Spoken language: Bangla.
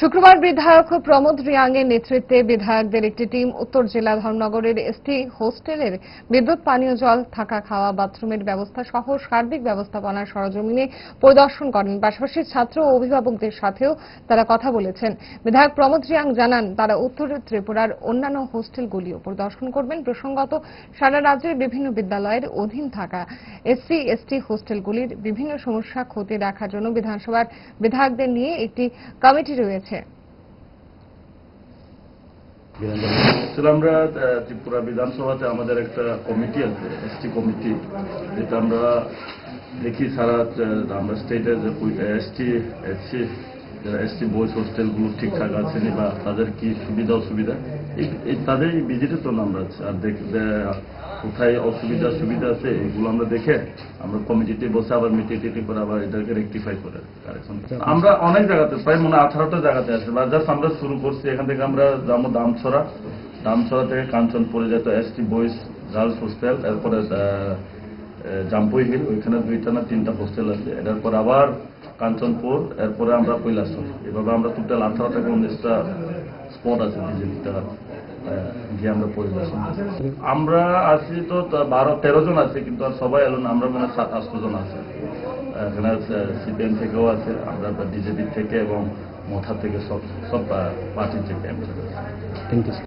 শুক্রবার বিধায়ক প্রমোদ রিয়াংয়ের নেতৃত্বে বিধায়কদের একটি টিম উত্তর জেলা ধর্মনগরের এসটি হোস্টেলের বিদ্যুৎ, পানীয় জল, থাকা খাওয়া, বাথরুমের ব্যবস্থা সহ সার্বিক ব্যবস্থাপনার সরজমিনে পরিদর্শন করেন। পাশাপাশি ছাত্র ও অভিভাবকদের সাথেও তারা কথা বলেছেন। বিধায়ক প্রমোদ রিয়াং জানান, তারা উত্তর ত্রিপুরার অন্যান্য হোস্টেলগুলিও পরিদর্শন করবেন। প্রসঙ্গত, সারা রাজ্যের বিভিন্ন বিদ্যালয়ের অধীন থাকা এসসি, এসটি হোস্টেলগুলির বিভিন্ন সমস্যা খতিয়ে দেখার জন্য বিধানসভার বিধায়কদের নিয়ে একটি কমিটি রয়েছে। আসলে আমরা ত্রিপুরা বিধানসভাতে আমাদের একটা কমিটি আছে, এসটি কমিটি, যেটা আমরা দেখি সারা আমরা স্টেটের এসটি, এসসি এসটি বয়েজ হোস্টেলগুলো ঠিকঠাক আছে নি বা তাদের কি সুবিধা, অসুবিধা? এই- তাদের এই ভিজিটের জন্য আমরা। আর দেখ, দে- কোথায় অসুবিধা, সুবিধা আছে, এগুলো আমরা দেখে আমরা কমিটিতে বসে আবার মিটিং টিটি করে আবার এটাকে রেকটিফাই করে আমরা অনেক জায়গাতে, প্রায় মনে আঠারোটা জায়গাতে আছে। বা জাস্ট আমরা শুরু করছি, এখান থেকে আমরা যাব দামছড়া। দামছড়া থেকে কাঞ্চনপুরে যেত এসটি বয়েজ গার্লস হোস্টেল এরপরে জাম্পুই হিল ওইখানে দুইটা না তিনটা হোস্টেল আছে। এটার পর আবার কাঞ্চনপুর, এরপরে আমরা কৈলাসর এভাবে আমরা টোটাল আঠারো থেকে উনিশটা স্পট আছে যেটা গিয়ে আমরা পরিদর্শন আমরা আছি তো বারো, তেরো জন আছে, কিন্তু আর সবাই এলো না, আমরা মনে হয় সাত, আটশো জন আছে। এখানে সিপিএম থেকেও আছে, আমরা বিজেপি থেকে এবং মথা থেকে সব সব পার্টির থেকে থ্যাংক ইউ